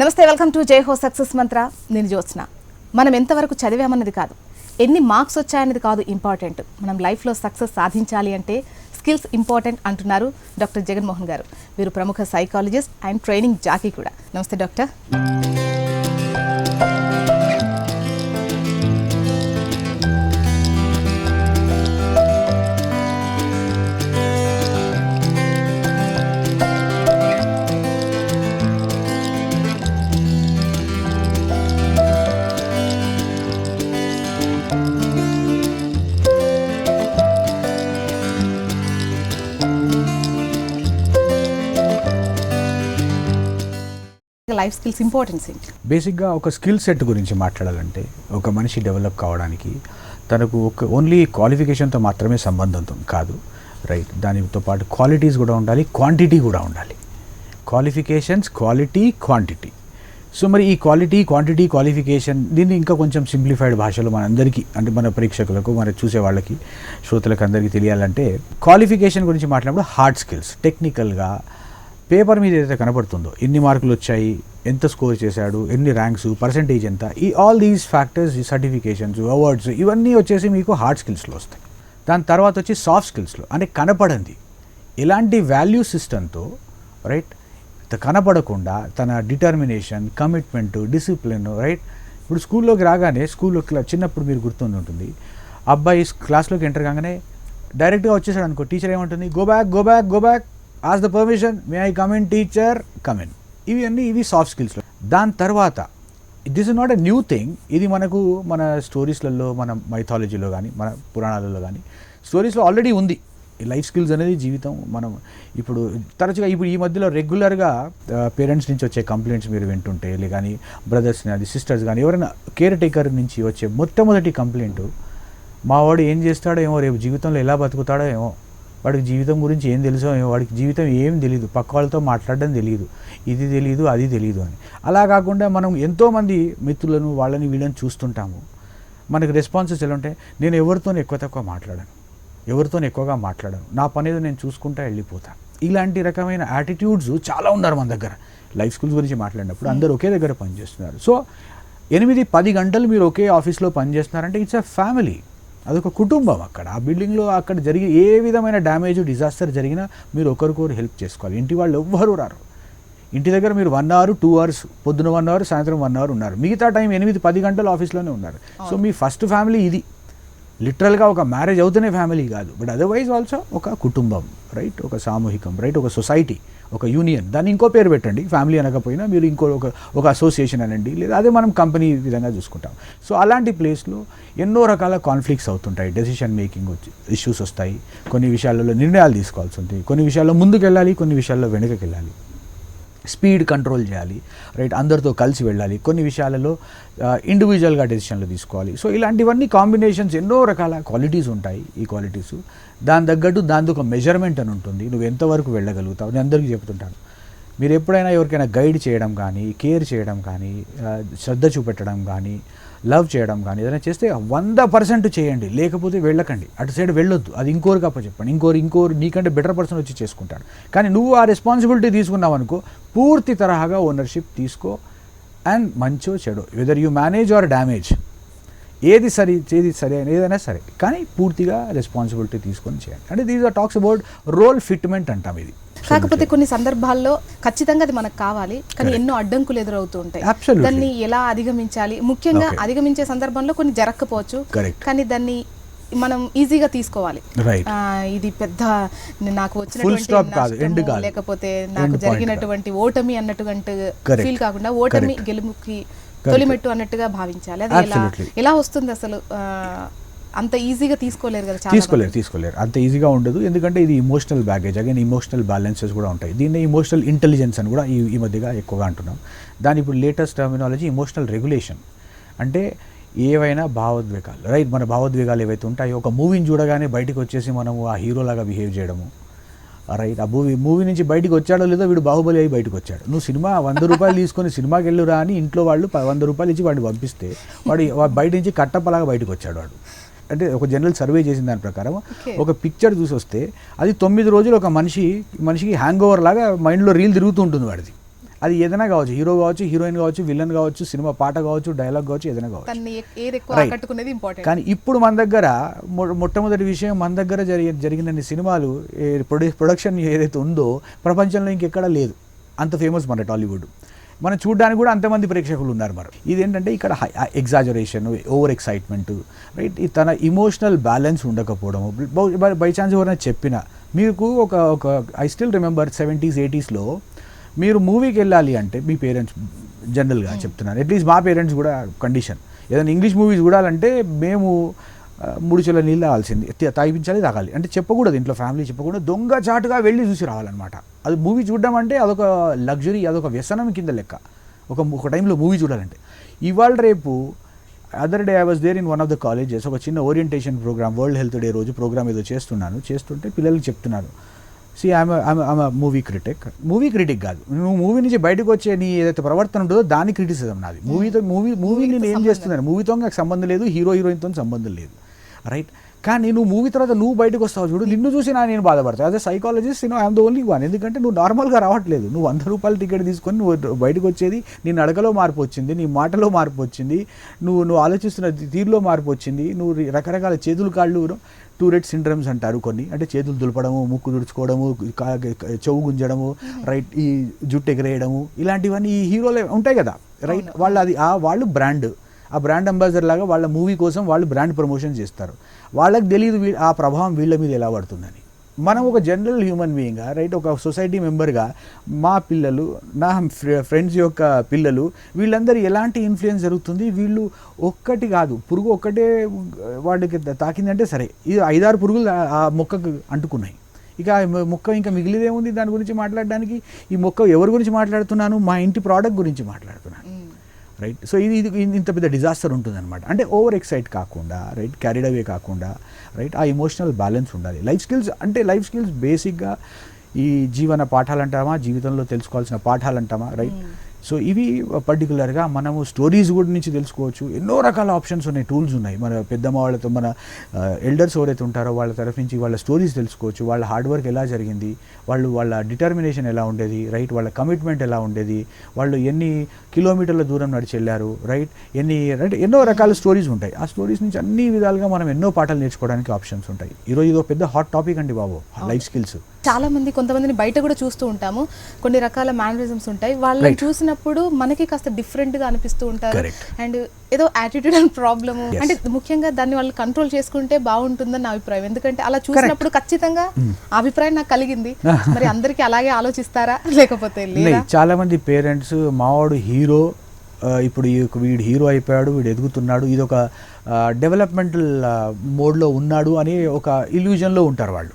నమస్తే welcome to జై హో సక్సెస్ మంత్ర. నేను జ్యోత్స్న. మనం ఎంతవరకు చదివామన్నది కాదు. ఎన్ని మార్క్స్ వచ్చాయన్నది కాదు ఇంపార్టెంట్. మనం లైఫ్లో సక్సెస్ సాధించాలి అంటే స్కిల్స్ ఇంపార్టెంట్ అంటున్నారు డాక్టర్ జగన్మోహన్ గారు. వీరు ప్రముఖ సైకాలజిస్ట్ అండ్ ట్రైనింగ్ జాకీ కూడా. నమస్తే డాక్టర్. లైఫ్ స్కిల్స్ ఇంపార్టెన్స్ ఏంటి? బేసిక్గా ఒక స్కిల్ సెట్ గురించి మాట్లాడాలంటే ఒక మనిషి డెవలప్ కావడానికి తనకు ఒక ఓన్లీ క్వాలిఫికేషన్తో మాత్రమే సంబంధం కాదు రైట్? దానితో పాటు క్వాలిటీస్ కూడా ఉండాలి క్వాంటిటీ కూడా ఉండాలి. Qualifications quality quantity. సో మరి ఈ క్వాలిటీ క్వాంటిటీ క్వాలిఫికేషన్ దీన్ని ఇంకా కొంచెం సింప్లిఫైడ్ భాషలో మనందరికీ అంటే మన ప్రేక్షకులకు మన చూసే వాళ్ళకి శ్రోతలకు అందరికీ తెలియాలంటే క్వాలిఫికేషన్ గురించి మాట్లాడినప్పుడు హార్డ్ స్కిల్స్ టెక్నికల్గా పేపర్ మీద ఏదైతే కనబడుతుందో ఎన్ని మార్కులు వచ్చాయి ఎంత స్కోర్ చేశాడు ఎన్ని ర్యాంక్స్ పర్సంటేజ్ ఎంత ఈ ఆల్ దీస్ ఫ్యాక్టర్స్ ఈ సర్టిఫికేషన్స్ అవార్డ్స్ ఇవన్నీ వచ్చేసి మీకు హార్డ్ స్కిల్స్లో వస్తాయి. దాని తర్వాత వచ్చి సాఫ్ట్ స్కిల్స్లో అంటే కనపడంది. ఇలాంటి వాల్యూ సిస్టంతో రైట్ కనపడకుండా తన డిటర్మినేషన్ కమిట్మెంట్ డిసిప్లిన్ రైట్ ఇప్పుడు స్కూల్లోకి రాగానే స్కూల్లో చిన్నప్పుడు మీరు గుర్తుంది ఉంటుంది. అబ్బాయి క్లాస్లోకి ఎంటర్ కాగానే డైరెక్ట్గా వచ్చేసాడు అనుకో టీచర్ ఏమంటుంది? Go back go back go back ask the permission may I come in teacher come in ఇవి అన్నీ ఇవి సాఫ్ట్ స్కిల్స్లో దాని తర్వాత this is not a new thing ఇది మనకు మన స్టోరీస్లలో మన మైథాలజీలో కానీ మన పురాణాలలో కానీ స్టోరీస్లో ఆల్రెడీ ఉంది. ఈ లైఫ్ స్కిల్స్ అనేది జీవితం మనం ఇప్పుడు తరచుగా ఇప్పుడు ఈ మధ్యలో రెగ్యులర్గా పేరెంట్స్ నుంచి వచ్చే కంప్లైంట్స్ మీరు వింటుంటే లే కానీ బ్రదర్స్ కానీ సిస్టర్స్ కానీ ఎవరైనా కేర్ టేకర్ నుంచి వచ్చే మొట్టమొదటి కంప్లైంట్ మా వాడు ఏం చేస్తాడో ఏమో రేపు జీవితంలో ఎలా బతుకుతాడో ఏమో వాడికి జీవితం గురించి ఏం తెలుసో వాడికి జీవితం ఏం తెలియదు పక్క వాళ్ళతో మాట్లాడడం తెలియదు ఇది తెలియదు అది తెలియదు అని. అలా కాకుండా మనం ఎంతోమంది మిత్రులను వాళ్ళని వీళ్ళని చూస్తుంటాము. మనకి రెస్పాన్సెస్ ఎలా ఉంటాయి? నేను ఎవరితో ఎక్కువ తక్కువ మాట్లాడాను. ఎవరితో ఎక్కువగా మాట్లాడాను. నా పని ఏదో నేను చూసుకుంటా వెళ్ళిపోతాను ఇలాంటి రకమైన యాటిట్యూడ్స్ చాలా ఉన్నారు మన దగ్గర. లైఫ్ స్కిల్స్ గురించి మాట్లాడినప్పుడు అందరూ ఒకే దగ్గర పనిచేస్తున్నారు. సో ఎనిమిది పది గంటలు మీరు ఒకే ఆఫీస్లో పనిచేస్తున్నారంటే ఇట్స్ అ ఫ్యామిలీ అదొక కుటుంబం అక్కడ. ఆ బిల్డింగ్లో అక్కడ జరిగే ఏ విధమైన డ్యామేజ్ డిజాస్టర్ జరిగినా మీరు ఒకరికొకరు హెల్ప్ చేసుకోవాలి. ఇంటి వాళ్ళు ఎవ్వరూ రారు. ఇంటి దగ్గర మీరు వన్ అవర్ టూ అవర్స్ పొద్దున వన్ అవర్ సాయంత్రం వన్ అవర్ ఉన్నారు. మిగతా టైం ఎనిమిది పది గంటలు ఆఫీస్లోనే ఉన్నారు. సో మీ ఫస్ట్ ఫ్యామిలీ ఇది. లిటరల్గా ఒక మ్యారేజ్ అవుతూనే ఫ్యామిలీ కాదు. బట్ అదర్వైజ్ ఆల్సో ఒక కుటుంబం రైట్? ఒక సామూహికం రైట్? ఒక సొసైటీ. ఒక యూనియన్ దాన్ని ఇంకో పేరు పెట్టండి. ఫ్యామిలీ అనకపోయినా మీరు ఇంకో ఒక ఒక అసోసియేషన్ అనండి. లేదా అదే మనం కంపెనీ విధంగా చూసుకుంటాం. సో అలాంటి ప్లేస్లో ఎన్నో రకాల కాన్ఫ్లిక్ట్స్ అవుతుంటాయి. డెసిషన్ మేకింగ్ వచ్చి ఇష్యూస్ వస్తాయి. కొన్ని విషయాలలో నిర్ణయాలు తీసుకోవాల్సి ఉంటుంది. కొన్ని విషయాల్లో ముందుకు వెళ్ళాలి కొన్ని విషయాల్లో వెనుకకి వెళ్ళాలి స్పీడ్ కంట్రోల్ చేయాలి రైట్? అందరితో కలిసి వెళ్ళాలి. కొన్ని విషయాలలో ఇండివిజువల్గా డెసిషన్లు తీసుకోవాలి. సో ఇలాంటివన్నీ కాంబినేషన్స్ ఎన్నో రకాల క్వాలిటీస్ ఉంటాయి ఈ క్వాలిటీస్ దాని తగ్గట్టు దానికి ఒక మెజర్మెంట్ అని ఉంటుంది. నువ్వు ఎంతవరకు వెళ్ళగలుగుతావు? నేను అందరికీ చెప్తుంటాను. మీరు ఎప్పుడైనా ఎవరికైనా గైడ్ చేయడం కానీ కేర్ చేయడం కానీ శ్రద్ధ చూపెట్టడం కానీ లవ్ చేయడం కానీ ఏదైనా చేస్తే వంద పర్సెంట్ చేయండి. లేకపోతే వెళ్ళకండి. అటు సైడ్ వెళ్ళొద్దు. అది ఇంకోరికి అప్ప చెప్పండి. ఇంకోరు ఇంకోరు నీకంటే బెటర్ పర్సన్ వచ్చి చేసుకుంటాడు. కానీ నువ్వు ఆ రెస్పాన్సిబిలిటీ తీసుకున్నావు అనుకో పూర్తి తరహాగా ఓనర్షిప్ తీసుకో. అండ్ మంచో చెడో whether you manage or damage ఏది సరి ఏది సరి అయిన ఏదైనా సరే. కానీ పూర్తిగా రెస్పాన్సిబిలిటీ తీసుకొని చేయండి. అంటే these are talks about role fitment అంటాం ఇది. కాకపోతే కొన్ని సందర్భాల్లో ఖచ్చితంగా అది మనకు కావాలి కానీ ఎన్నో అడ్డంకులు ఎదురవుతూ ఉంటాయి. దాన్ని ఎలా అధిగమించాలి ముఖ్యంగా. అధిగమించే సందర్భంలో కొన్ని జరగకపోవచ్చు. కానీ దాన్ని మనం ఈజీగా తీసుకోవాలి ఇది పెద్ద నాకు వచ్చినటువంటి. లేకపోతే నాకు జరిగినటువంటి ఓటమి అన్నటువంటి. ఫీల్ కాకుండా ఓటమి Correct. తొలిమెట్టు అన్నట్టుగా భావించాలి అది ఎలా. ఎలా వస్తుంది అసలు ఆ, అంత ఈజీగా తీసుకోలేరు కదా తీసుకోలేరు తీసుకోలేరు. అంత ఈజీగా ఉండదు. ఎందుకంటే ఇది emotional baggage again emotional balances కూడా ఉంటాయి. దీన్ని ఇమోషనల్ ఇంటెలిజెన్స్ అని కూడా ఈ ఈ మధ్యగా ఎక్కువగా అంటున్నాం. దాని ఇప్పుడు లేటెస్ట్ టర్మినాలజీ ఇమోషనల్ రెగ్యులేషన్ అంటే ఏవైనా భావోద్వేగాలు రైట్ మన భావోద్వేగాలు ఏవైతే ఉంటాయో ఒక మూవీని చూడగానే బయటకు వచ్చేసి మనము ఆ హీరోలాగా బిహేవ్ చేయడము. రైట్ ఆ మూవీ మూవీ నుంచి బయటికి వచ్చాడో లేదో వీడు బాహుబలి అయి బయటకు వచ్చాడు. నువ్వు సినిమా వంద రూపాయలు తీసుకొని సినిమాకి వెళ్ళురా అని ఇంట్లో వాళ్ళు వంద రూపాయలు ఇచ్చి వాడిని పంపిస్తే వాడు వాడు బయట నుంచి కట్టప్పలాగా బయటకు వచ్చాడు వాడు. అంటే ఒక జనరల్ సర్వే చేసిన దాని ప్రకారం. ఒక పిక్చర్ చూసి వస్తే అది తొమ్మిది రోజులు ఒక మనిషి మనిషికి హ్యాంగ్ ఓవర్ లాగా మైండ్లో రీల్ తిరుగుతూ ఉంటుంది వాడిది. అది ఏదైనా కావచ్చు హీరో కావచ్చు హీరోయిన్ కావచ్చు విలన్ కావచ్చు సినిమా పాట కావచ్చు డైలాగ్ కావచ్చు ఏదైనా కావచ్చు. కానీ ఇప్పుడు మన దగ్గర మొట్టమొదటి విషయం మన దగ్గర జరిగి జరిగిన సినిమాలు ప్రొడక్షన్ ఏదైతే ఉందో ప్రపంచంలో ఇంకెక్కడ లేదు. అంత ఫేమస్ మన టాలీవుడ్ మనం చూడడానికి కూడా అంతమంది ప్రేక్షకులు ఉన్నారు మరి. ఇదేంటంటే ఇక్కడ ఎగ్జాజరేషన్ ఓవర్ ఎక్సైట్మెంట్ రైట్ తన ఇమోషనల్ బ్యాలెన్స్ ఉండకపోవడము. బై ఛాన్స్ ఎవరైనా చెప్పిన మీకు ఒక ఒక ఐ స్టిల్ రిమెంబర్ సెవెంటీస్ ఎయిటీస్లో మీరు మూవీకి వెళ్ళాలి అంటే మీ పేరెంట్స్ జనరల్గా చెప్తున్నాను అట్లీస్ట్ మా పేరెంట్స్ కూడా కండిషన్ ఏదైనా ఇంగ్లీష్ మూవీస్ చూడాలంటే మేము మూడు చెల్ల నీళ్ళు తాగాల్సింది. తాగిపించాలి తాగాలి. అంటే చెప్పకూడదు ఇంట్లో ఫ్యామిలీ చెప్పకూడదు. దొంగ చాటుగా వెళ్ళి చూసి రావాలన్నమాట. అది మూవీ చూడడం అంటే అదొక లగ్జరీ అదొక వ్యసనం కింద లెక్క. ఒక ఒక టైంలో మూవీ చూడాలంటే. ఇవాళ రేపు other day I was there in one of the colleges ఒక చిన్న orientation program world health day రోజు ప్రోగ్రామ్ ఏదో చేస్తున్నాను. చేస్తుంటే పిల్లలకి చెప్తున్నాను. See I'm I'm movie critic movie critic కాదు. నువ్వు మూవీ నుంచి బయటకు వచ్చే నీ ఏదైతే ప్రవర్తన ఉంటుందో దాని క్రిటిసిజం నాది. మూవీతో మూవీ మూవీ నేను ఏం చేస్తున్నాను? మూవీతో నాకు సంబంధం లేదు హీరో హీరోయిన్తో సంబంధం లేదు. రైట్ కానీ నువ్వు మూవీ తర్వాత నువ్వు బయటకు వస్తావు చూడు నిన్ను చూసి నా నేను బాధపడతాను అదే సైకాలజిస్ట్ నేను ఐఎమ్ ద ఓన్లీ వన్ ఎందుకంటే నువ్వు నార్మల్గా రావట్లేదు. నువ్వు వంద రూపాయల టికెట్ తీసుకొని నువ్వు బయటకు వచ్చేది నీ నడకలో మార్పు వచ్చింది నీ మాటలో మార్పు వచ్చింది నువ్వు నువ్వు ఆలోచిస్తున్న తీరులో మార్పు వచ్చింది నువ్వు రకరకాల చేతులు కాళ్ళు టూరెట్ సిండ్రమ్స్ అంటారు కొన్ని. అంటే చేతులు దులపడము ముక్కు క- చెవు గుంజడము రైట్ ఈ జుట్టు ఎగరేయడము ఇలాంటివన్నీ ఈ హీరోలే ఉంటాయి కదా. రైట్ వాళ్ళు అది ఆ వాళ్ళు బ్రాండ్ ఆ బ్రాండ్ అంబాసిడర్ లాగా వాళ్ళ మూవీ కోసం వాళ్ళు బ్రాండ్ ప్రమోషన్ చేస్తారు. వాళ్ళకి తెలియదు వీ- ఆ ప్రభావం వీళ్ళ మీద ఎలా పడుతుందని. మనం ఒక జనరల్ హ్యూమన్ బీయింగ్గా రైట్ ఒక సొసైటీ మెంబర్గా మా పిల్లలు నా ఫ్రెండ్స్ యొక్క పిల్లలు వీళ్ళందరూ ఎలాంటి ఇన్ఫ్లుయెన్స్ జరుగుతుంది? వీళ్ళు ఒక్కటి కాదు పురుగు ఒక్కటే వాడికి తాకిందంటే సరే ఇది ఐదారు పురుగులు ఆ- మొక్కకు అంటుకున్నాయి. ఇక మొక్క ఇంకా మిగిలిదే ఉంది దాని గురించి మాట్లాడడానికి ఈ మొక్క ఎవరి గురించి మాట్లాడుతున్నాను? మా ఇంటి ప్రోడక్ట్ గురించి మాట్లాడుతున్నాను. రైట్ సో ఇది ఇది ఇంత పెద్ద డిజాస్టర్ ఉంటుందన్నమాట. అంటే ఓవర్ ఎక్సైట్ కాకుండా రైట్ క్యారీడ్ అవే కాకుండా రైట్ ఆ ఇమోషనల్ బ్యాలెన్స్ ఉండాలి. లైఫ్ స్కిల్స్ అంటే లైఫ్ స్కిల్స్ బేసిక్గా ఈ జీవన పాఠాలు అంటామా జీవితంలో తెలుసుకోవాల్సిన పాఠాలు అంటామా రైట్ hmm. సో ఇవి పర్టికులర్గా మనము స్టోరీస్ కూడా నుంచి తెలుసుకోవచ్చు. ఎన్నో రకాల ఆప్షన్స్ ఉన్నాయి టూల్స్ ఉన్నాయి. మన పెద్దమ్మ వాళ్ళతో మన ఎల్డర్స్ ఎవరైతే ఉంటారో వాళ్ళ తరఫు నుంచి వాళ్ళ స్టోరీస్ తెలుసుకోవచ్చు. వాళ్ళ హార్డ్ వర్క్ ఎలా జరిగింది వాళ్ళు వాళ్ళ డిటర్మినేషన్ ఎలా ఉండేది రైట్? వాళ్ళ కమిట్మెంట్ ఎలా ఉండేది? వాళ్ళు ఎన్ని కిలోమీటర్ల దూరం నడిచి వెళ్ళారు రైట్? ఎన్ని రైట్ ఎన్నో రకాల స్టోరీస్ ఉంటాయి. ఆ స్టోరీస్ నుంచి అన్ని విధాలుగా మనం ఎన్నో పాఠాలు నేర్చుకోవడానికి ఆప్షన్స్ ఉంటాయి. ఈరోజు ఇది పెద్ద హాట్ టాపిక్ అండి బాబు లైఫ్ స్కిల్స్. చాలా మంది కొంతమందిని బయట కూడా చూస్తూ ఉంటాము. కొన్ని రకాల మేనరిజమ్స్ ఉంటాయి. వాళ్ళని Right. చూసినప్పుడు మనకి కాస్త డిఫరెంట్గా అనిపిస్తూ ఉంటారు. అండ్ ఏదో యాటిట్యూడ్ అండ్ ప్రాబ్లమ్. అంటే ముఖ్యంగా దాన్ని వాళ్ళు కంట్రోల్ చేసుకుంటే బాగుంటుందని నా అభిప్రాయం. ఎందుకంటే అలా చూసినప్పుడు ఖచ్చితంగా ఆ అభిప్రాయం నాకు కలిగింది. మరి అందరికీ అలాగే ఆలోచిస్తారా? లేకపోతే చాలా మంది పేరెంట్స్ మావాడు హీరో ఇప్పుడు ఈ- వీడు హీరో అయిపోయాడు వీడు ఎదుగుతున్నాడు ఇది ఒక డెవలప్మెంటల్ మోడ్లో ఉన్నాడు అని ఒక ఇల్యూజన్లో ఉంటారు వాళ్ళు.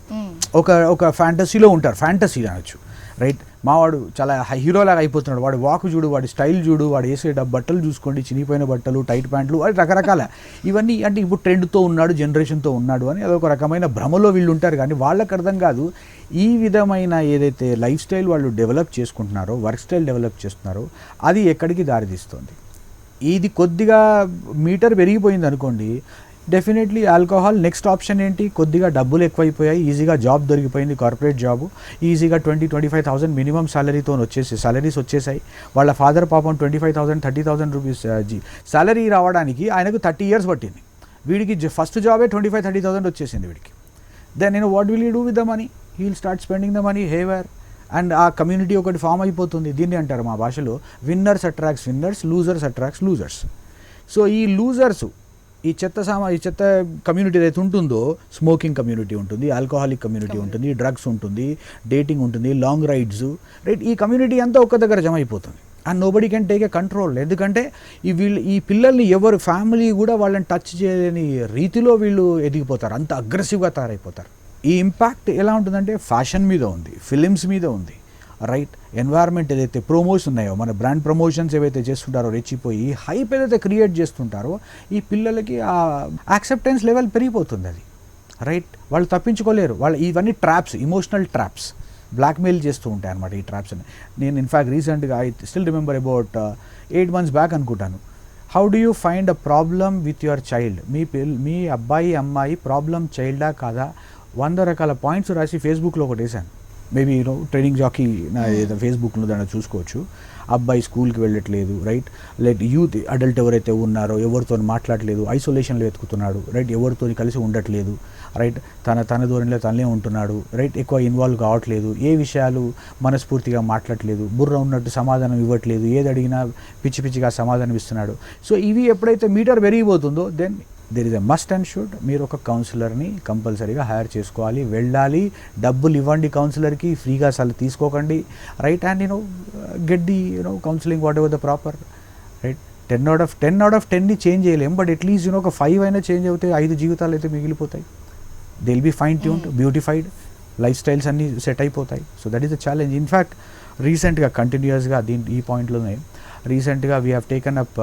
ఒక ఒక ఫ్యాంటసీలో ఉంటారు. ఫ్యాంటసీ అనొచ్చు. రైట్? మావాడు చాలా హీరోలాగా అయిపోతున్నాడు. వాడు వాక్ చూడు వాడి స్టైల్ చూడు వాడు వేసే బట్టలు చూసుకోండి చినిగిపోయిన బట్టలు టైట్ ప్యాంట్లు అది రకరకాల. ఇవన్నీ అంటే ఇప్పుడు ట్రెండ్తో ఉన్నాడు జనరేషన్తో ఉన్నాడు అని అదొక రకమైన భ్రమలో వీళ్ళు ఉంటారు. కానీ వాళ్ళకి అర్థం కాదు ఈ విధమైన ఏదైతే లైఫ్ స్టైల్ వాళ్ళు డెవలప్ చేసుకుంటున్నారో వర్క్ స్టైల్ డెవలప్ చేస్తున్నారో అది ఎక్కడికి దారితీస్తుంది? ఇది కొద్దిగా మీటర్ పెరిగిపోయింది అనుకోండి డెఫినెట్లీ ఆల్కహాల్ నెక్స్ట్ ఆప్షన్ ఏంటి? కొద్దిగా డబ్బులు ఎక్కువైపోయాయి ఈజీగా జాబ్ దొరికిపోయింది కార్పొరేట్ జాబ్ ఈజీగా twenty twenty five thousand minimum సాలరీతో వచ్చేసి సాలరీస్ వచ్చేసాయి. వాళ్ళ ఫాదర్ పాపం twenty five thousand thirty thousand rupees G salary రావడానికి ఆయనకు థర్టీ ఇయర్స్ పట్టింది. వీడికి ఫస్ట్ జాబే ట్వంటీ ఫైవ్ థర్టీ థౌసండ్ వచ్చేసింది వీడికి. దెన్ నేను what will you do with the money he'll start spending the money haywire and ఆ కమ్యూనిటీ ఒకటి ఫామ్ అయిపోతుంది. దీన్ని అంటారు మా భాషలో winners attracts winners losers attracts losers so ఈ లూజర్స్ ఈ చెత్త సామా ఈ చెత్త కమ్యూనిటీ ఏదైతే ఉంటుందో స్మోకింగ్ కమ్యూనిటీ ఉంటుంది ఆల్కహాలిక్ కమ్యూనిటీ ఉంటుంది డ్రగ్స్ ఉంటుంది డేటింగ్ ఉంటుంది లాంగ్ రైడ్స్ రైట్ ఈ కమ్యూనిటీ అంతా ఒక్క దగ్గర జమ అయిపోతుంది. And nobody can take a control ఎందుకంటే ఈ వీళ్ళు ఈ పిల్లల్ని ఎవరు ఫ్యామిలీ కూడా వాళ్ళని టచ్ చేయని రీతిలో వీళ్ళు ఎదిగిపోతారు. అంత అగ్రెసివ్గా తయారైపోతారు. ఈ ఇంపాక్ట్ ఎలా ఉంటుందంటే ఫ్యాషన్ మీద ఉంది ఫిలిమ్స్ మీద ఉంది. రైట్ ఎన్వైర్న్మెంట్ ఏదైతే ప్రోమోస్ ఉన్నాయో మన బ్రాండ్ ప్రమోషన్స్ ఏవైతే చేస్తుంటారో రెచ్చిపోయి హైప్ ఏదైతే క్రియేట్ చేస్తుంటారో ఈ పిల్లలకి ఆ యాక్సెప్టెన్స్ లెవెల్ పెరిగిపోతుంది అది. రైట్ వాళ్ళు తప్పించుకోలేరు. వాళ్ళు ఇవన్నీ ట్రాప్స్ ఇమోషనల్ ట్రాప్స్ బ్లాక్మెయిల్ చేస్తూ ఉంటాయి అనమాట ఈ ట్రాప్స్ అని నేను ఇన్ఫ్యాక్ట్ రీసెంట్గా I still remember about eight months back అనుకుంటాను. How do you find a problem with your child మీ పిల్ మీ అబ్బాయి అమ్మాయి ప్రాబ్లం చైల్డా కాదా? వంద రకాల పాయింట్స్ రాసి ఫేస్బుక్లో ఒకటి వేసాను మేబీ యూనో ట్రైనింగ్ జాకీ నా ఏదో ఫేస్బుక్లో దాన్ని చూసుకోవచ్చు. అబ్బాయి స్కూల్కి వెళ్ళట్లేదు రైట్ లైక్ యూత్ అడల్ట్ ఎవరైతే ఉన్నారో ఎవరితో మాట్లాడలేదు ఐసోలేషన్లో వెతుకుతున్నాడు రైట్ ఎవరితో కలిసి ఉండట్లేదు రైట్ తన తన ధోరణిలో తనలే ఉంటున్నాడు రైట్ ఎక్కువ ఇన్వాల్వ్ కావట్లేదు ఏ విషయాలు మనస్ఫూర్తిగా మాట్లాడట్లేదు బుర్ర ఉన్నట్టు సమాధానం ఇవ్వట్లేదు ఏది అడిగినా పిచ్చి పిచ్చిగా సమాధానం ఇస్తున్నాడు. సో ఇవి ఎప్పుడైతే meter పెరిగిపోతుందో then there is a must and should మీరు ఒక కౌన్సిలర్ని కంపల్సరీగా హైర్ చేసుకోవాలి వెళ్ళాలి. డబ్బులు ఇవ్వండి కౌన్సిలర్కి ఫ్రీగా అసలు తీసుకోకండి. Right and you know get the you know counselling whatever the proper right ten out of ten out of టెన్ని change చేయలేం. But at least you know ఒక ఫైవ్ అయినా చేంజ్ అవుతాయి ఐదు జీవితాలు అయితే మిగిలిపోతాయి. They will be fine tuned beautified lifestyle అన్నీ set అయిపోతాయి. So that is the challenge in fact రీసెంట్గా కంటిన్యూస్గా దీని ఈ పాయింట్లోనే రీసెంట్గా we have taken up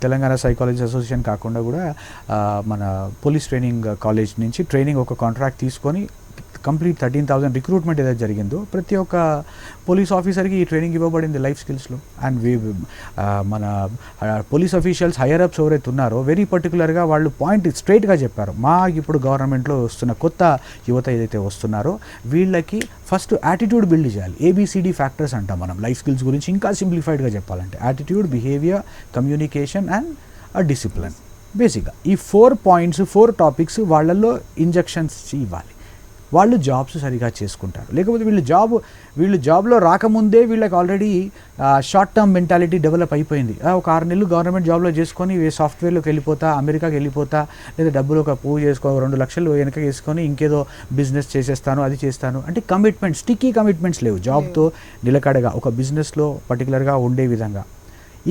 Telangana psychology association కాకుండా కూడా uh, మన పోలీస్ ట్రైనింగ్ కాలేజ్ నుంచి ట్రైనింగ్ ఒక కాంట్రాక్ట్ తీసుకొని కంప్లీట్ థర్టీన్ థౌసండ్ రిక్రూట్మెంట్ ఏదైతే జరిగిందో ప్రతి ఒక్క పోలీస్ ఆఫీసర్కి ఈ ట్రైనింగ్ ఇవ్వబడింది లైఫ్ స్కిల్స్లో. అండ్ వి మన పోలీస్ అఫీషియల్స్ హైయర్ అప్స్ ఎవరైతే ఉన్నారో వెరీ పర్టికులర్గా వాళ్ళు పాయింట్ స్ట్రైట్గా చెప్పారు. మా ఇప్పుడు గవర్నమెంట్లో వస్తున్న కొత్త యువత ఏదైతే వస్తున్నారో వీళ్ళకి ఫస్ట్ యాటిట్యూడ్ బిల్డ్ చేయాలి. A B C D factors అంటాం మనం. లైఫ్ స్కిల్స్ గురించి ఇంకా సింప్లిఫైడ్గా చెప్పాలంటే. Attitude behaviour communication and discipline. బేసిక్గా ఈ ఫోర్ పాయింట్స్ ఫోర్ టాపిక్స్ వాళ్ళల్లో ఇంజెక్షన్స్ ఇవ్వాలి. వాళ్ళు జాబ్స్ సరిగా చేసుకుంటారు. లేకపోతే వీళ్ళు జాబ్ వీళ్ళు జాబ్లో రాకముందే వీళ్ళకి already short term mentality develop అయిపోయింది. ఒక ఆరు నెలలు గవర్నమెంట్ జాబ్లో చేసుకొని సాఫ్ట్వేర్లోకి వెళ్ళిపోతా అమెరికాకి వెళ్ళిపోతా లేదా డబ్బులు ఒక పువ్వు చేసుకో రెండు లక్షలు వెనక వేసుకొని ఇంకేదో బిజినెస్ చేసేస్తాను అది చేస్తాను. అంటే కమిట్మెంట్స్ స్టిక్కీ కమిట్మెంట్స్ లేవు. జాబ్తో నిలకడగా ఒక బిజినెస్లో పర్టికులర్గా ఉండే విధంగా.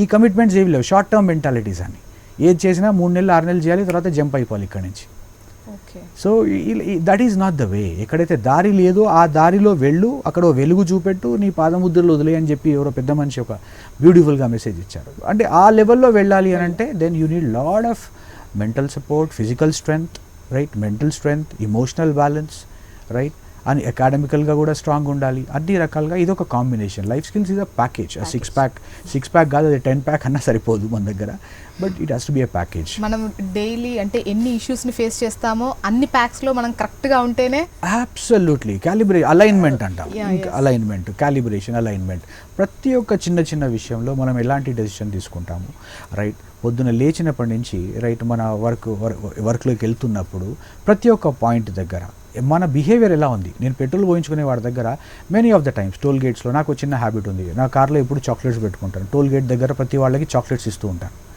ఈ కమిట్మెంట్స్ ఏవి లేవు? షార్ట్ టర్మ్ మెంటాలిటీస్ అని. ఏది చేసినా మూడు నెలలు ఆరు నెలలు చేయాలి తర్వాత జంప్ అయిపోవాలి ఇక్కడి నుంచి. So that is not the way ఎక్కడైతే దారి లేదో ఆ దారిలో వెళ్ళు అక్కడ వెలుగు చూపెట్టు నీ పాదముద్రలు వదిలే అని చెప్పి ఎవరో పెద్ద మనిషి ఒక బ్యూటిఫుల్గా మెసేజ్ ఇచ్చారు. అంటే ఆ లెవెల్లో వెళ్ళాలి అని అంటే then you need lot of mental support physical strength right mental strength emotional balance right అని అకాడమికల్గా కూడా స్ట్రాంగ్ ఉండాలి. అన్ని రకాలుగా ఇది ఒక combination life skills is a package six pack six pack కాదు అది టెన్ ప్యాక్ అన్నా సరిపోదు మన దగ్గర. But it has to be a package మనం డైలీ అంటే ఎన్ని ఇష్యూస్ని ఫేస్ చేస్తామో అన్ని ప్యాక్స్లో మనం కరెక్ట్గా ఉంటేనే అబ్సల్యూట్లీ క్యాలిబ్రే అలైన్మెంట్ అంటాం. అలైన్మెంట్ క్యాలిబ్రేషన్ అలైన్మెంట్ ప్రతి ఒక్క చిన్న చిన్న విషయంలో మనం ఎలాంటి డెసిషన్ తీసుకుంటాము? రైట్ పొద్దున లేచినప్పటి నుంచి రైట్ మన వర్క్ వర్క్లోకి వెళ్తున్నప్పుడు ప్రతి ఒక్క పాయింట్ దగ్గర మన బిహేవియర్ ఎలా ఉంది? నేను పెట్రోల్ పోయించుకునే వాడి దగ్గర many of the times toll గేట్స్లో నాకు చిన్న హ్యాబిట్ ఉంది. నా కార్లో ఎప్పుడు చాక్లెట్స్ పెట్టుకుంటాను. టోల్ గేట్ దగ్గర ప్రతి వాళ్ళకి చాక్లెట్స్ ఇస్తూ ఉంటాను.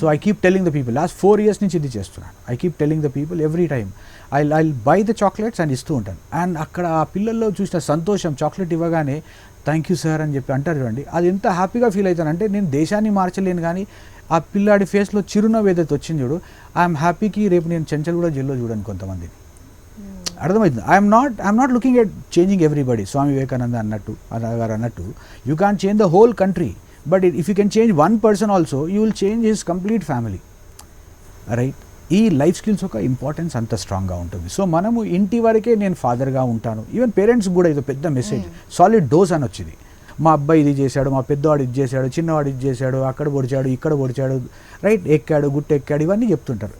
So I keep telling the people last four years నుంచి ఇది చేస్తున్నాను. I keep telling the people every time I I buy the chocolates and ఇస్తూ ఉంటాను. అండ్ అక్కడ ఆ పిల్లల్లో చూసిన సంతోషం చాక్లెట్ ఇవ్వగానే థ్యాంక్ యూ సార్ అని చెప్పి అంటారు చూడండి. అది ఎంత హ్యాపీగా ఫీల్ అవుతానంటే నేను దేశాన్ని మార్చలేను కానీ ఆ పిల్లాడి ఫేస్లో చిరునవ్వు ఏదైతే వచ్చింది చూడు ఐఎమ్ హ్యాపీకి రేపు నేను చెంచల్ కూడా జైల్లో చూడను కొంతమందిని. అర్థమవుతుంది. I'm not I'm not looking at changing everybody Swami Vivekananda అన్నట్టు అన్న గారు అన్నట్టు you can change the whole country but if you can change one person also you will change his complete family right ఈ life skills ఒక importance అంత స్ట్రాంగ్గా ఉంటుంది. So మనము ఇంటి వరకే నేను ఫాదర్గా ఉంటాను. ఈవెన్ పేరెంట్స్ కూడా ఇది పెద్ద మెసేజ్ సాలిడ్ డోస్ అని వచ్చింది. మా అబ్బాయి ఇది చేశాడు మా పెద్దవాడు ఇది చేశాడు చిన్నవాడు ఇది చేశాడు అక్కడ పొడిచాడు ఇక్కడ పొడిచాడు రైట్ ఎక్కాడు గుట్ట ఎక్కాడు ఇవన్నీ చెప్తుంటారు.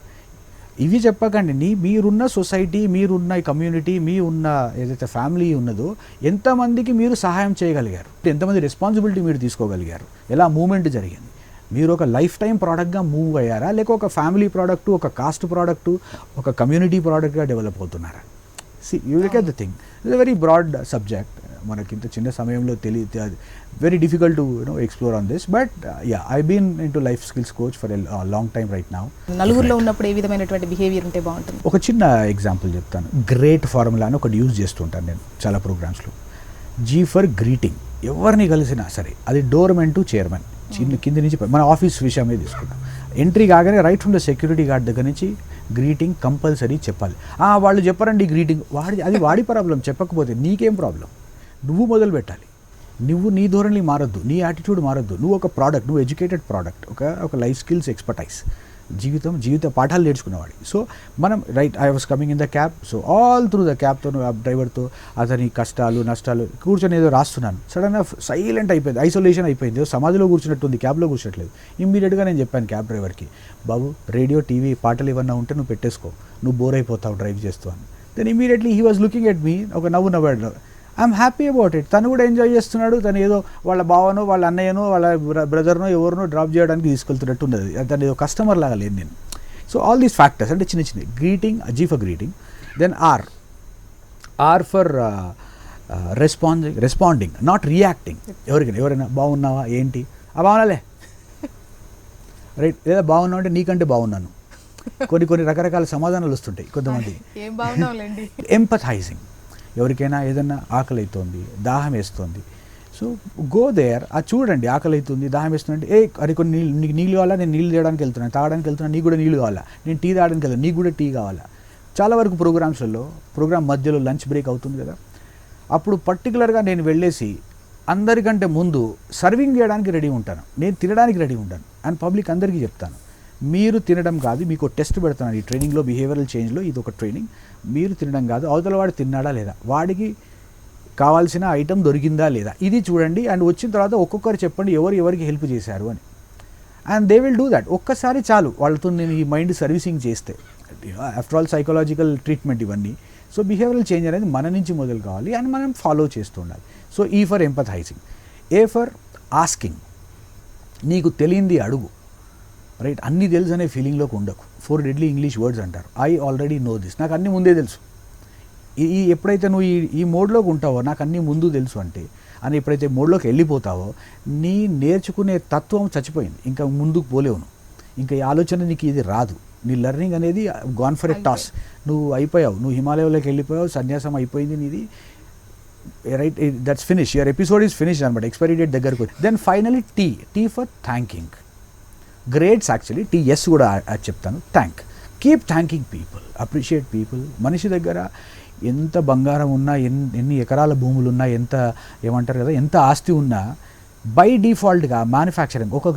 ఇవి చెప్పకండి. నీ మీరున్న సొసైటీ మీరున్న కమ్యూనిటీ మీ ఉన్న ఏదైతే ఫ్యామిలీ ఉన్నదో ఎంతమందికి మీరు సహాయం చేయగలిగారు? ఎంతమంది రెస్పాన్సిబిలిటీ మీరు తీసుకోగలిగారు? ఎలా మూమెంట్ జరిగింది? మీరు ఒక లైఫ్ టైం ప్రోడక్ట్గా మూవ్ అయ్యారా? లేక ఒక ఫ్యామిలీ ప్రోడక్ట్ ఒక కాస్ట్ ప్రోడక్ట్ ఒక కమ్యూనిటీ ప్రోడక్ట్గా డెవలప్ అవుతున్నారా? See you look at the thing it's very broad subject మనకి ఇంత చిన్న సమయంలో తెలియ very difficult to you know explore on this but yeah I been into life skills coach for long time right now నలుగురిలో ఉన్నప్పుడు ఏ విధమైనటువంటి behaviour ఉంటే బాగుంటుంది? ఒక చిన్న ఎగ్జాంపుల్ చెప్తాను. గ్రేట్ ఫార్ములా అని ఒకటి యూజ్ చేస్తుంటాను నేను చాలా ప్రోగ్రామ్స్లో జీ ఫర్ గ్రీటింగ్ ఎవరిని కలిసినా సరే అది డోర్మెన్ టు చైర్మన్ చిన్న కింది నుంచి మన ఆఫీస్ విషయమే తీసుకుంటాం. ఎంట్రీ కాగానే right from the security guard దగ్గర నుంచి గ్రీటింగ్ కంపల్సరీ చెప్పాలి. "ఆ, వాళ్ళు చెప్పరండి గ్రీటింగ్ వాడి అది వాడి ప్రాబ్లం చెప్పకపోతే నీకేం ప్రాబ్లం నువ్వు మొదలు పెట్టాలి నువ్వు నీ ధోరణి మారద్దు నీ యాటిట్యూడ్ మారద్దు. నువ్వు ఒక ప్రోడక్ట్ నువ్వు ఎడ్యుకేటెడ్ ప్రోడక్ట్ ఒక ఒక లైఫ్ స్కిల్స్ ఎక్స్పర్టైజ్ జీవితం జీవిత పాఠాలు నేర్చుకునేవాడి సో మనం right I was coming in the cab so all through the క్యాబ్తో డ్రైవర్తో అతని కష్టాలు నష్టాలు కూర్చొని ఏదో రాస్తున్నాను. సడన్గా సైలెంట్ అయిపోయింది ఐసోలేషన్ అయిపోయింది. ఏదో సమాధిలో కూర్చున్నట్టుంది క్యాబ్లో కూర్చున్నట్లేదు ఇమ్మీడియట్గా నేను చెప్పాను క్యాబ్ డ్రైవర్కి బాబు రేడియో టీవీ పాటలు ఏమన్నా ఉంటే నువ్వు పెట్టేసుకో. నువ్వు బోర్ అయిపోతావు డ్రైవ్ చేస్తూ అని. Then immediately he was looking at me ఒక నవ్వు నవ్వాడు. ఐఎమ్ హ్యాపీ అబౌట్ ఇట్ తను కూడా ఎంజాయ్ చేస్తున్నాడు. తను ఏదో వాళ్ళ బావనో వాళ్ళ అన్నయ్యనో వాళ్ళ బ్రదర్నో ఎవరినో డ్రాప్ చేయడానికి తీసుకెళ్తున్నట్టు ఉన్నది. తను ఏదో కస్టమర్ లాగా లేను నేను. సో ఆల్ దీస్ ఫ్యాక్టర్స్ అంటే చిన్న చిన్న greeting G for greeting then R R for responding responding not reacting ఎవరికైనా ఎవరైనా బాగున్నావా? ఏంటి? ఆ బాగున్నాలే రైట్? లేదా బాగున్నావు అంటే నీకంటే బాగున్నాను. కొన్ని కొన్ని రకరకాల సమాధానాలు వస్తుంటాయి కొంతమంది. ఎంపథైజింగ్ ఎవరికైనా ఏదన్నా ఆకలి అవుతుంది దాహం వేస్తుంది. సో గో దేర్ అది చూడండి ఆకలి అవుతుంది దాహం వేస్తుంది ఏ అది కొన్ని నీళ్ళు నీకు నీళ్ళు కావాలా? నేను నీళ్ళు తేయడానికి వెళ్తున్నాను తాగడానికి వెళ్తున్నా నీకు కూడా నీళ్ళు కావాలా? నేను టీ తాగడానికి వెళ్తాను నీకు కూడా టీ కావాలా? చాలా వరకు ప్రోగ్రామ్స్లలో ప్రోగ్రామ్ మధ్యలో లంచ్ బ్రేక్ అవుతుంది కదా. అప్పుడు పర్టికులర్గా నేను వెళ్ళేసి అందరికంటే ముందు సర్వింగ్ చేయడానికి రెడీ ఉంటాను. నేను తినడానికి రెడీ ఉంటాను. అండ్ పబ్లిక్ అందరికీ చెప్తాను. మీరు తినడం కాదు మీకు టెస్ట్ పెడుతున్నాను. ఈ ట్రైనింగ్లో బిహేవియరల్ చేంజ్లో ఇది ఒక ట్రైనింగ్. మీరు తినడం కాదు అవతల వాడు తిన్నాడా లేదా? వాడికి కావాల్సిన ఐటెం దొరికిందా లేదా? ఇది చూడండి. అండ్ వచ్చిన తర్వాత ఒక్కొక్కరు చెప్పండి ఎవరు ఎవరికి హెల్ప్ చేశారు అని. And they will do that. ఒక్కసారి చాలు. వాళ్ళతో నేను ఈ మైండ్ సర్వీసింగ్ చేస్తే. ఆఫ్టర్ ఆల్ సైకలాజికల్ ట్రీట్మెంట్ ఇవన్నీ. సో బిహేవియరల్ చేంజ్ అనేది మన నుంచి మొదలు కావాలి. అండ్ మనం ఫాలో చేస్తూ ఉండాలి. సో ఈ for empathising A for asking నీకు తెలియంది అడుగు. రైట్? అన్నీ తెలుసు అనే ఫీలింగ్లోకి ఉండకు. ఫోర్ డెడ్లీ ఇంగ్లీష్ వర్డ్స్ అంటారు. ఐ ఆల్రెడీ నో దిస్ నాకు అన్నీ ముందే తెలుసు. ఈ ఎప్పుడైతే నువ్వు ఈ ఈ మోడ్లోకి ఉంటావో నాకు అన్నీ ముందు తెలుసు అంటే అని ఎప్పుడైతే మోడ్లోకి వెళ్ళిపోతావో నీ నేర్చుకునే తత్వం చచ్చిపోయింది. ఇంకా ముందుకు పోలేవు నువ్వు. ఇంకా ఈ ఆలోచన నీకు ఇది రాదు. నీ లెర్నింగ్ అనేది గాన్ ఫర్ ఎ టాస్ నువ్వు అయిపోయావు. నువ్వు హిమాలయంలోకి వెళ్ళిపోయావు. సన్యాసం అయిపోయింది నీది. Right? That's finish your episode is finish అనమాట. ఎక్స్పైరీ డేట్ దగ్గరకు then finally T T for thanking greats actually TS కూడా చెప్తాను. Thank keep thanking people appreciate people మనిషి దగ్గర ఎంత బంగారం ఉన్నా ఎన్ని ఎన్ని ఎకరాల భూములు ఉన్నా ఎంత ఏమంటారు కదా ఎంత ఆస్తి ఉన్నా బై డిఫాల్ట్గా మ్యానుఫ్యాక్చరింగ్ ఒక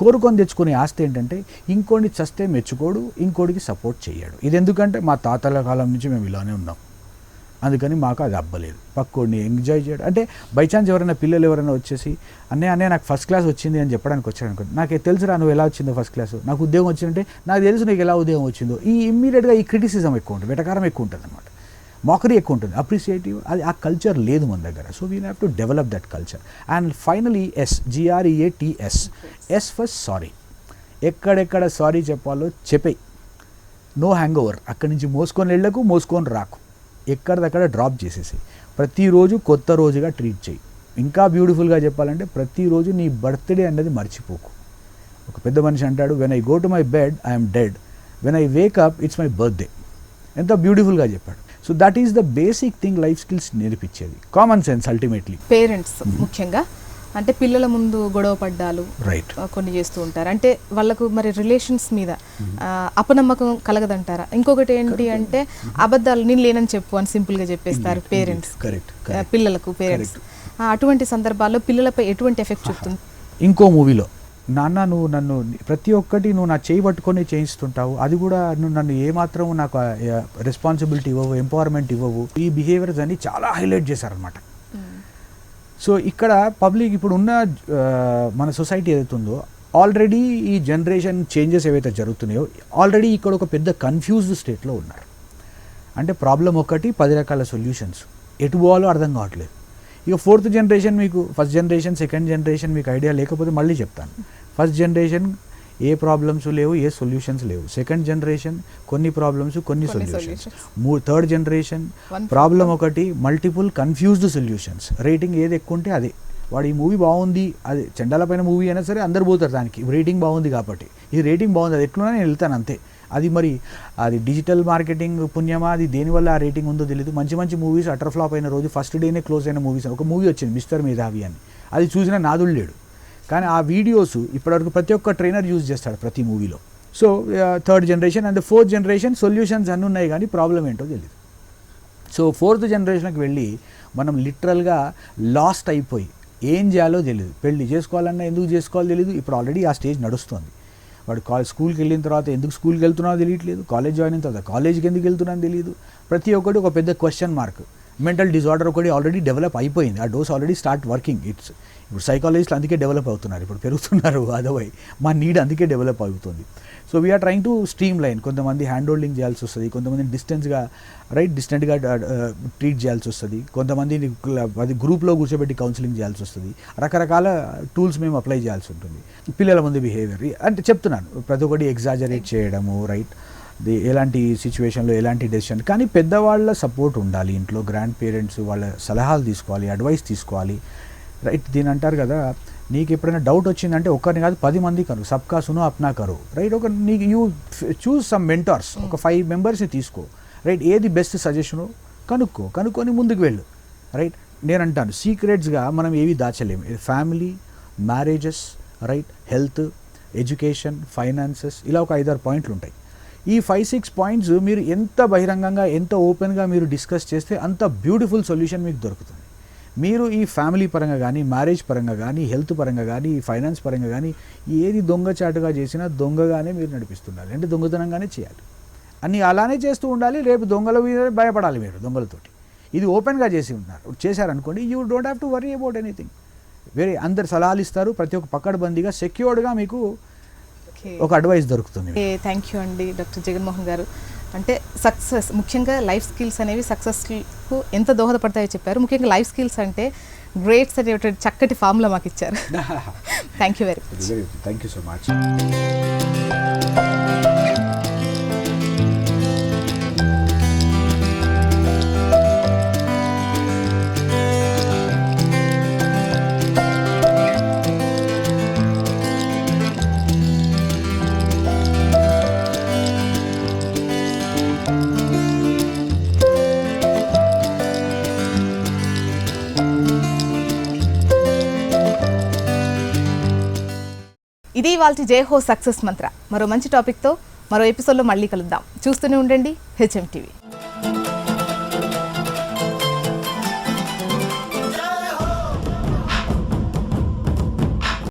కోరుకొని తెచ్చుకునే ఆస్తి ఏంటంటే ఇంకోటి చస్తే మెచ్చుకోడు ఇంకోటికి సపోర్ట్ చేయడు ఇది ఎందుకంటే మా తాతల కాలం నుంచి మేము ఇలానే ఉన్నాం. అందుకని మాకు అది అబ్బలేదు. పక్కోడిని ఎంజాయ్ చేయడం. అంటే బై ఛాన్స్ ఎవరైనా పిల్లలు ఎవరైనా వచ్చేసి అన్నే అన్నే నాకు ఫస్ట్ క్లాస్ వచ్చింది అని చెప్పడానికి వచ్చాడు అనుకో నాకు తెలుసురా నువ్వు ఎలా వచ్చిందో ఫస్ట్ క్లాస్ నాకు ఉద్యోగం వచ్చిందంటే నాకు తెలుసు నీకు ఎలా ఉద్యోగం వచ్చిందో. ఈ ఇమ్మీడియట్గా ఈ క్రిటిసిజం ఎక్కువ ఉంటుంది. వెటకారం ఎక్కువ ఉంటుంది అనమాట మాకరీ ఎక్కువ ఉంటుంది. అప్రిసియేటివ్ అది ఆ కల్చర్ లేదు మన దగ్గర. So we have to develop that culture and finally S GREATS S first sorry ఎక్కడెక్కడ సారీ చెప్పాలో చెప్పేయి. నో హ్యాంగ్ ఓవర్ అక్కడి నుంచి మోసుకొని వెళ్ళకు మోసుకొని రాకు. ఎక్కడిదక్కడ డ్రాప్ చేసేసి ప్రతిరోజు కొత్త రోజుగా ట్రీట్ చేయి. ఇంకా బ్యూటిఫుల్గా చెప్పాలంటే ప్రతిరోజు నీ బర్త్డే అన్నది మర్చిపోకు. ఒక పెద్ద మనిషి అంటాడు when I go to my bed I'm dead when I wake up it's my birthday ఎంత బ్యూటిఫుల్గా చెప్పాడు. So that is the basic thing life skills నేర్పించేది. Common sense ultimately parents ముఖ్యంగా. అంటే పిల్లల ముందు గొడవ పడ్డాలు కొన్ని చేస్తూ ఉంటారు. అంటే వాళ్ళకు మరి రిలేషన్స్ మీద అపనమ్మకం కలగదంటారా? ఇంకొకటి ఏంటి అంటే అబద్ధాలు నేను లేనని చెప్పు అని సింపుల్గా చెప్పేస్తారు పేరెంట్స్. Correct, ఆ, correct. పిల్లలకు పేరెంట్స్. అటువంటి సందర్భాల్లో పిల్లలపై ఎటువంటి ఎఫెక్ట్ చూపుతుంది? ఇంకో మూవీలో నాన్న నువ్వు నన్ను ప్రతి ఒక్కటి నువ్వు నా చేయి పట్టుకొని చేయిస్తుంటావు. అది కూడా నువ్వు నన్ను ఏమాత్రం నాకు రెస్పాన్సిబిలిటీ ఇవ్వవు ఎంపవర్మెంట్ ఇవ్వవు. ఈ బిహేవియర్స్ అన్ని చాలా హైలైట్ చేశారనమాట సో ఇక్కడ పబ్లిక్ ఇప్పుడు ఉన్న మన సొసైటీ ఏదైతే ఉందో ఆల్రెడీ ఈ జనరేషన్ చేంజెస్ ఏవైతే జరుగుతున్నాయో ఆల్రెడీ ఇక్కడ ఒక పెద్ద కన్ఫ్యూజ్డ్ స్టేట్లో ఉన్నారు. అంటే ప్రాబ్లం ఒకటి పది రకాల సొల్యూషన్స్. ఎటు పోవాలో అర్థం కావట్లేదు. ఇక ఫోర్త్ జనరేషన్ మీకు ఫస్ట్ జనరేషన్ సెకండ్ జనరేషన్ మీకు ఐడియా లేకపోతే మళ్ళీ చెప్తాను. ఫస్ట్ జనరేషన్ ఏ ప్రాబ్లమ్స్ లేవు ఏ సొల్యూషన్స్ లేవు. సెకండ్ జనరేషన్ కొన్ని ప్రాబ్లమ్స్ కొన్ని సొల్యూషన్స్. మూ థర్డ్ జనరేషన్ ప్రాబ్లం ఒకటి మల్టిపుల్ కన్ఫ్యూజ్డ్ సొల్యూషన్స్ రేటింగ్ ఏది ఎక్కువ ఉంటే అదే. వాడు ఈ మూవీ బాగుంది అది చెండాలపైన మూవీ అయినా సరే అందరు పోతారు దానికి. రేటింగ్ బాగుంది కాబట్టి. ఇది రేటింగ్ బాగుంది అది ఎట్లున్నా నేను వెళ్తాను అంతే. అది మరి అది డిజిటల్ మార్కెటింగ్ పుణ్యమా అది దేనివల్ల ఆ రేటింగ్ ఉందో తెలియదు మంచి మంచి మూవీస్ అటర్ ఫ్లాప్ అయిన రోజు ఫస్ట్ డేనే క్లోజ్ అయిన మూవీస్ ఒక మూవీ వచ్చింది మిస్టర్ మేధావి అని. అది చూసిన నాదుడు లేడు. కానీ ఆ వీడియోస్ ఇప్పటివరకు ప్రతి ఒక్క ట్రైనర్ యూజ్ చేస్తాడు ప్రతి మూవీలో. So third generation and fourth generation solutions అన్నీ ఉన్నాయి కానీ ప్రాబ్లం ఏంటో తెలియదు సో ఫోర్త్ జనరేషన్కి వెళ్ళి మనం లిటరల్గా లాస్ట్ అయిపోయి ఏం చేయాలో తెలియదు పెళ్ళి చేసుకోవాలన్నా ఎందుకు చేసుకోవాలో తెలియదు ఇప్పుడు ఆల్రెడీ ఆ స్టేజ్ నడుస్తుంది. వాడు కాలేజ్ స్కూల్కి వెళ్ళిన తర్వాత ఎందుకు స్కూల్కి వెళ్తున్నా తెలియట్లేదు. కాలేజ్ జాయిన్ అయిన తర్వాత కాలేజ్కి ఎందుకు వెళ్తున్నానో తెలియదు ప్రతి ఒక్కటి ఒక పెద్ద క్వశ్చన్ మార్క్. మెంటల్ డిజార్డర్ ఒకటి ఆల్రెడీ డెవలప్ అయిపోయింది. ఆ dose already start working. It's ఇప్పుడు సైకాలజిస్టులు అందుకే డెవలప్ అవుతున్నారు. ఇప్పుడు పెరుగుతున్నారు అదవై మా నీడ్ అందుకే డెవలప్ అవుతుంది. So we're trying to streamline కొంతమంది హ్యాండ్ హోల్డింగ్ చేయాల్సి వస్తుంది. కొంతమంది డిస్టెన్స్గా రైట్ డిస్టెంట్గా ట్రీట్ చేయాల్సి వస్తుంది. కొంతమంది అది గ్రూప్లో కూర్చోబెట్టి కౌన్సిలింగ్ చేయాల్సి వస్తుంది. రకరకాల టూల్స్ మేము అప్లై చేయాల్సి ఉంటుంది. పిల్లల ముందు బిహేవియర్ అంటే చెప్తున్నాను. ప్రతి ఒక్కటి ఎగ్జాజరేట్ చేయడము రైట్ ఎలాంటి సిచ్యువేషన్లో ఎలాంటి డెసిషన్ కానీ పెద్దవాళ్ళ సపోర్ట్ ఉండాలి. ఇంట్లో గ్రాండ్ పేరెంట్స్ వాళ్ళ సలహాలు తీసుకోవాలి అడ్వైస్ తీసుకోవాలి. రైట్ దీని అంటారు కదా నీకు ఎప్పుడైనా డౌట్ వచ్చిందంటే ఒక్కరిని కాదు పది మంది కరు సబ్కా సునో అప్నా కరు. రైట్ ఒక నీకు యూ చూస్ సమ్ మెంటర్స్ ఒక ఫైవ్ మెంబర్స్ని తీసుకో. రైట్ ఏది బెస్ట్ సజెషను కనుక్కో. కనుక్కొని ముందుకు వెళ్ళు. రైట్ నేను అంటాను సీక్రెట్స్గా మనం ఏవి దాచలేము. Family marriages right health education finances ఇలా ఒక ఐదారు పాయింట్లు ఉంటాయి. ఈ ఫైవ్ సిక్స్ పాయింట్స్ మీరు ఎంత బహిరంగంగా ఎంత ఓపెన్గా మీరు డిస్కస్ చేస్తే అంత బ్యూటిఫుల్ సొల్యూషన్ మీకు దొరుకుతుంది. మీరు ఈ ఫ్యామిలీ పరంగా కానీ మ్యారేజ్ పరంగా కానీ హెల్త్ పరంగా కానీ ఫైనాన్స్ పరంగా కానీ ఏది దొంగచాటుగా చేసినా దొంగగానే మీరు నడిపిస్తుండాలి. అంటే దొంగతనంగానే చేయాలి. అన్నీ అలానే చేస్తూ ఉండాలి రేపు దొంగల మీద భయపడాలి మీరు దొంగలతోటి. ఇది ఓపెన్గా చేసి ఉన్నారు. చేశారనుకోండి you don't have to worry about anything వేరే అందరు సలహాలు ఇస్తారు ప్రతి ఒక్క పక్కడబందీగా సెక్యూర్డ్గా మీకు ఒక అడ్వైస్ దొరుకుతుంది థ్యాంక్ యూ అండి డాక్టర్ జగన్మోహన్ గారు. అంటే సక్సెస్ ముఖ్యంగా లైఫ్ స్కిల్స్ అనేవి సక్సెస్కు ఎంత దోహదపడతాయో చెప్పారు. ముఖ్యంగా లైఫ్ స్కిల్స్ అంటే గ్రేట్స్ అనేటువంటి చక్కటి ఫామ్లో మాకు ఇచ్చారు. Thank you very much thank you so much ఇది వాళ్ళ హో సక్సెస్ మంత్ర. మరో మంచి టాపిక్తో మరో ఎపిసోడ్లో మళ్ళీ కలుద్దాం. చూస్తూనే ఉండండి హెచ్ఎం టీవీ.